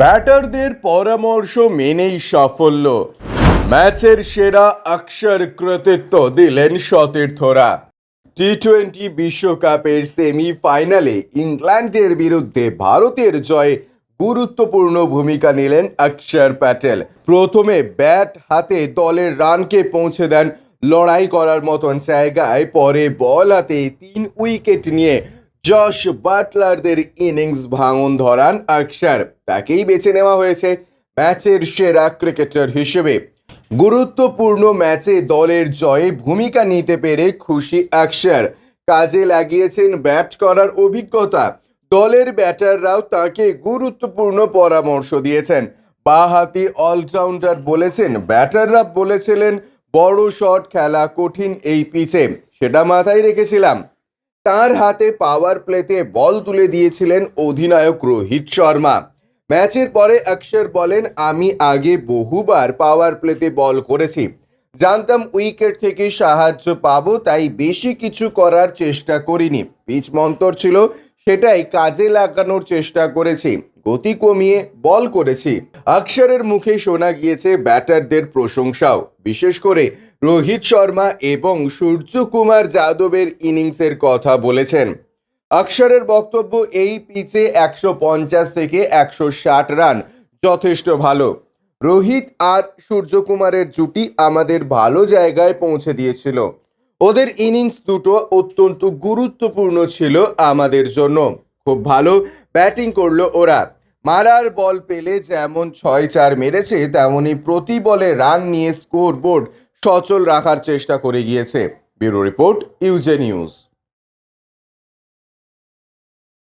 ব্যাটারদের পরামর্শ মেনেই সাফল্য। ম্যাচের সেরা অক্ষর কৃতিত্ব দিলেন সতীর্থরা। টি টোয়েন্টি বিশ্বকাপের সেমিফাইনালে ইংল্যান্ডের বিরুদ্ধে ভারতের জয়ে গুরুত্বপূর্ণ ভূমিকা নিলেন অক্ষর প্যাটেল। প্রথমে ব্যাট হাতে দলের রানকে পৌঁছে দেন। লড়াই করার মতন জায়গায় পরে বল হাতে তিন উইকেট নিয়ে জশ বাটলারদের ইনিংস ভাঙন ধরান অক্ষর তাকেই বেছে নেওয়া হয়েছে ম্যাচের সেরা ক্রিকেটার হিসেবে। গুরুত্বপূর্ণ ম্যাচে দলের জয়ে ভূমিকা নিতে পেরে খুশি অক্ষর কাজে লাগিয়েছেন ব্যাট করার অভিজ্ঞতা। দলের ব্যাটাররাও তাকে গুরুত্বপূর্ণ পরামর্শ দিয়েছেন। বাহাতি অলরাউন্ডার বলেছেন, ব্যাটাররা বলেছিলেন, বড় শট খেলা কঠিন এই পিচে। সেটা মাথায় রেখেছিলাম। তার হাতে পাওয়ার প্লেতে বল তুলে দিয়েছিলেন অধিনায়ক রোহিত শর্মা। ম্যাচের পরে অক্ষর বলেন, আমি আগে বহুবার পাওয়ার প্লেতে বল করেছি। জানতাম উইকেট থেকে সাহায্য পাবো, তাই বেশি কিছু করার চেষ্টা করিনি। পিচ মন্তর ছিল, সেটাই কাজে লাগানোর চেষ্টা করেছি। গতি কমিয়ে বল করেছি। অক্ষরের মুখে শোনা গিয়েছে ব্যাটারদের প্রশংসাও। বিশেষ করে রোহিত শর্মা এবং সূর্যকুমার যাদবের ইনিংসের কথা বলেছেন। অক্ষরের বক্তব্য এই পিচে একশো পঞ্চাশ থেকে একশো ষাট রান, যথেষ্ট ভালো। রোহিত আর সূর্যকুমারের জুটি আমাদের ভালো জায়গায় পৌঁছে দিয়েছিল। ওদের ইনিংস দুটো অত্যন্ত গুরুত্বপূর্ণ ছিল আমাদের জন্য। খুব ভালো ব্যাটিং করল ওরা। মারার বল পেলে যেমন ছয় চার মেরেছে তেমনই প্রতি বলে রান নিয়ে স্কোর বোর্ড সচল রাখার চেষ্টা করে গিয়েছে। ব্যুরো রিপোর্ট ইউজে নিউজ।